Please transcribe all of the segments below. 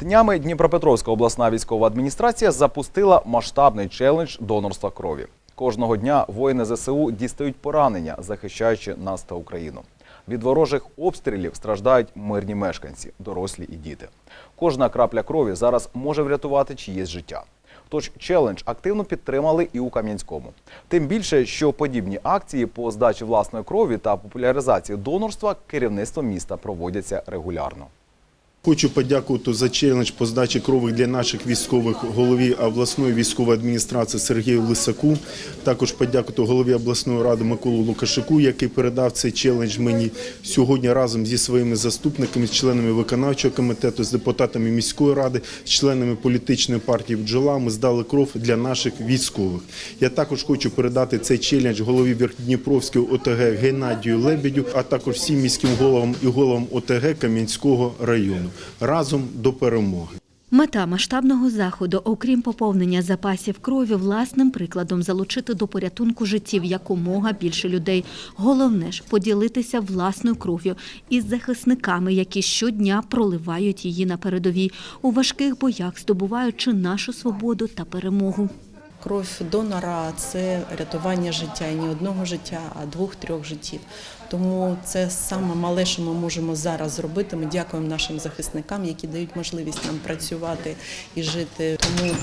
Днями Дніпропетровська обласна військова адміністрація запустила масштабний челендж донорства крові. Кожного дня воїни ЗСУ дістають поранення, захищаючи нас та Україну. Від ворожих обстрілів страждають мирні мешканці, дорослі і діти. Кожна крапля крові зараз може врятувати чиєсь життя. Тож челендж активно підтримали і у Кам'янському. Тим більше, що подібні акції по здачі власної крові та популяризації донорства керівництвом міста проводяться регулярно. Хочу подякувати за челендж по здачі крови для наших військових голові обласної військової адміністрації Сергію Лисаку. Також подякувати голові обласної ради Миколу Лукашику, який передав цей челендж мені сьогодні разом зі своїми заступниками, з членами виконавчого комітету, з депутатами міської ради, з членами політичної партії «Бджола» Ми здали кров для наших військових. Я також хочу передати цей челендж голові Верхніпровської ОТГ Геннадію Лебедю, а також всім міським головам і головам ОТГ Кам'янського району. Разом до перемоги. Мета масштабного заходу, окрім поповнення запасів крові, власним прикладом залучити до порятунку життів якомога більше людей. Головне ж поділитися власною кров'ю із захисниками, які щодня проливають її на передовій у важких боях, здобуваючи нашу свободу та перемогу. Кров донора це рятування життя і не одного життя, а двох-трьох життів. Тому це саме мале, що ми можемо зараз зробити. Ми дякуємо нашим захисникам, які дають можливість нам працювати і жити. Тому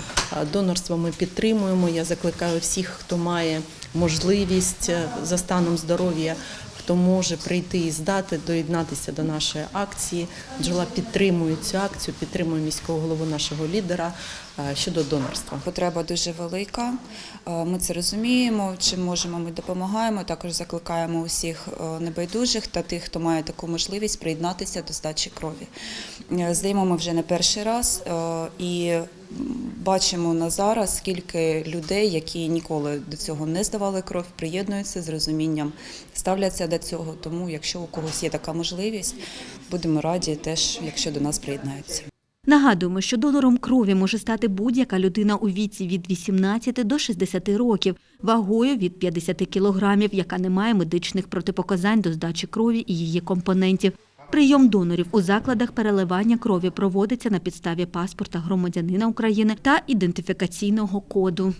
донорство ми підтримуємо. Я закликаю всіх, хто має можливість е, за станом здоров'я. Хто може прийти і здати, доєднатися до нашої акції. Бджола підтримує цю акцію, підтримує міського голову нашого лідера е, щодо донорства. Потреба дуже велика. Е, Ми це розуміємо. Чим можемо, ми допомагаємо. Також закликаємо усіх е, небайдужих та тих, хто має таку можливість приєднатися до здачі крові. Здаємо ми вже не перший раз і бачимо на зараз, скільки людей, які ніколи до цього не здавали кров, приєднуються з розумінням, ставляться до цього. Тому, якщо у когось є така можливість, будемо раді теж, якщо до нас приєднаються. Нагадуємо, що донором крові може стати будь-яка людина у віці від 18 до 60 років, вагою від 50 кілограмів, яка не має медичних протипоказань до здачі крові і її компонентів. Прийом донорів у закладах переливання крові проводиться на підставі паспорта громадянина України та ідентифікаційного коду.